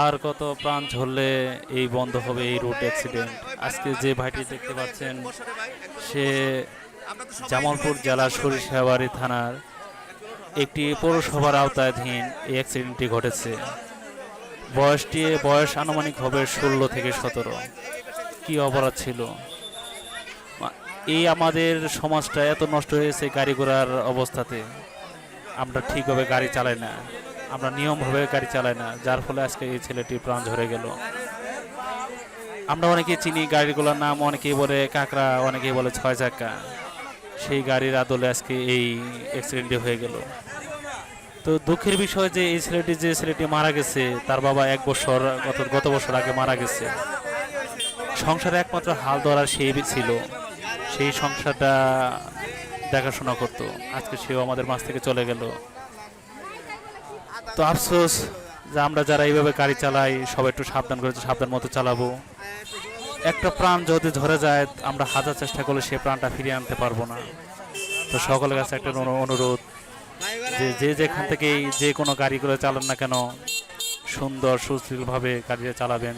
আর কত প্রাণ ঝরলে এই বন্ধ হবে এই রুট অ্যাক্সিডেন্ট আজকে যে ভাইটি দেখতে পাচ্ছেন, সে জামালপুর জেলার সরিষাবাড়ি থানার একটি পৌরসভার আওতাধীন এই অ্যাক্সিডেন্টটি ঘটেছে। বয়সটি, বয়স আনুমানিক হবে ষোলো থেকে সতেরো। কি অপরাধ ছিল? এই আমাদের সমাজটা এত নষ্ট হয়েছে গাড়ি ঘোড়ার অবস্থাতে। আমরা ঠিকভাবে গাড়ি চালাই না। আমরা নিয়মভাবে গাড়ি চালাই না, যার ফলে আজকে এই ছেলেটি প্রাণ ঝরে গেল। আমরা অনেকে চিনি গাড়িগুলোর নাম, অনেকেই বলে কাকড়া, অনেকেই বলে ছয় চাকা সেই গাড়ির আদলে আজকে এই অ্যাক্সিডেন্টটি হয়ে গেল। তো দুঃখের বিষয় যে এই ছেলেটি, যে ছেলেটি মারা গেছে, তার বাবা এক বছর, গত গত বছর আগে মারা গেছে। সংসারে একমাত্র হাল ধরার সেই ছিল। সেই সংসারটা দেখাশোনা করতো। আজকে সেও আমাদের মাছ থেকে চলে গেল। তো আফসোস যে আমরা যারা এইভাবে গাড়ি চালাই, সবাই একটু সাবধান করে সাবধান মতো চালাবো। একটা প্রাণ যদি ধরে যায়, আমরা হাজার চেষ্টা করলে সেই প্রাণটা ফিরিয়ে আনতে পারব না। তো সকলের কাছে একটা অনুরোধ যে যে যেখান থেকেই যে কোনো গাড়ি করে চালান না কেন, সুন্দর সুশীলভাবে গাড়িটা চালাবেন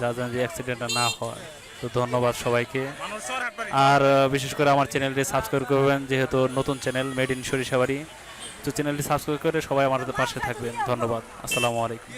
যা যেন যে অ্যাক্সিডেন্টটা না হয়। তো ধন্যবাদ সবাইকে। আর বিশেষ করে আমার চ্যানেলটি সাবস্ক্রাইব করবেন, যেহেতু নতুন চ্যানেল মেড ইন সরিষাবাড়ি। চ্যানেলটি সাবস্ক্রাইব করে সবাই আমাদের পাশে থাকবেন। ধন্যবাদ। আসসালামু আলাইকুম।